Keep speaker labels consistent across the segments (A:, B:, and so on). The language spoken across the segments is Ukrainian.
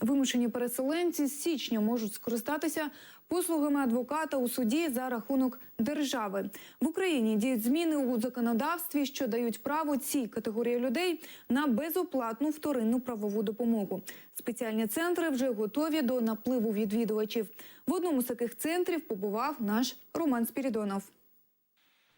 A: Вимушені переселенці з січня можуть скористатися послугами адвоката у суді за рахунок держави. В Україні діють зміни у законодавстві, що дають право цій категорії людей на безоплатну вторинну правову допомогу. Спеціальні центри вже готові до напливу відвідувачів. В одному з таких центрів побував наш Роман Спірідонов.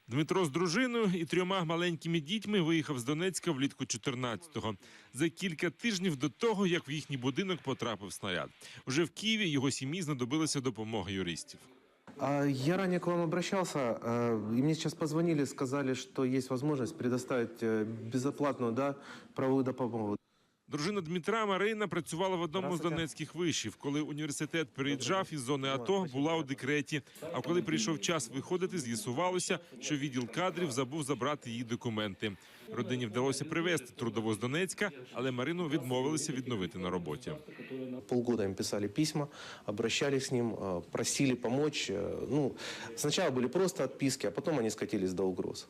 B: Дмитро з дружиною і трьома маленькими дітьми виїхав з Донецька влітку 14-го. За кілька тижнів до того, як в їхній будинок потрапив снаряд. Уже в Києві його сім'ї знадобилася допомога юристів.
C: Я ранее к вам обращался, и мне сейчас позвонили, сказали, что есть возможность предоставить э, безоплатную да, правовую допомогу.
B: Дружина Дмитра Марина працювала в одному з
C: Здравствуйте.
B: донецьких вишів. Коли університет приїжджав із зони АТО, була у декреті. А коли прийшов час виходити, з'ясувалося, що відділ кадрів забув забрати її документи. Родині вдалося привезти трудову з Донецька, але Марину відмовилися відновити на роботі.
C: Полгода им писали письма, обращались с ним, э, просили помочь. Э, Ну, сначала были просто отписки, а потом они скатились до угроз.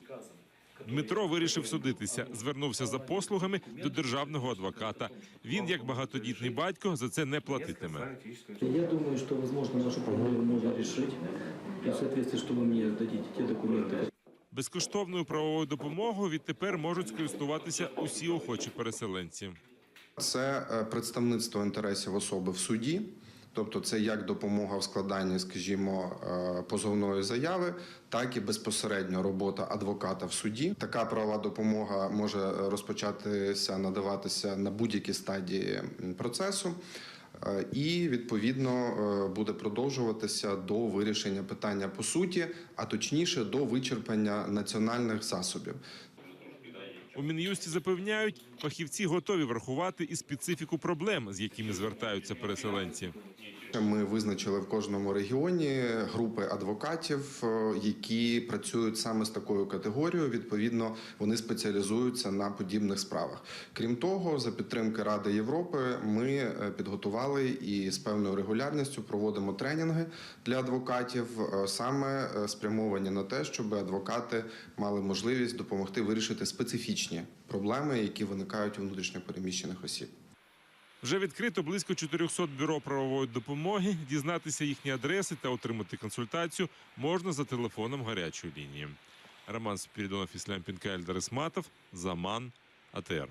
B: Дмитро вирішив судитися. Звернувся за послугами до державного адвоката. Він, як багатодітний батько, за це не платитиме.
D: Я думаю, что, возможно, вашу проблему можно решить. И в соответствии, что вы мне дадите те документы,
B: Безкоштовною правовою допомогою відтепер можуть скористуватися усі охочі переселенці.
E: Це е, представництво інтересів особи в суді, тобто це як допомога в складанні, скажімо, е, позовної заяви, так і безпосередньо робота адвоката в суді. Така правова допомога може розпочатися надаватися на будь-якій стадії процесу. е, І відповідно е, буде продовжуватися до вирішення питання по суті, а точніше до вичерпання національних засобів.
B: У мін'юсті запевняють, фахівці готові врахувати і специфіку проблем, з якими звертаються переселенці.
E: Ми визначили в кожному регіоні групи адвокатів, е, які працюють саме з такою категорією. Відповідно, вони спеціалізуються на подібних справах. Крім того, за підтримки Ради Європи, ми е, підготували і з певною регулярністю проводимо тренінги для адвокатів, е, саме спрямовані на те, щоб адвокати мали можливість допомогти вирішити специфічні проблеми, які виникають у внутрішньопереміщених осіб.
B: Вже відкрито близько 400 бюро правової допомоги. Дізнатися їхні адреси та отримати консультацію можна за телефоном гарячої лінії. Роман Спірідонов, Іслям Пінка, Ельдар Ісматов, Заман, АТР.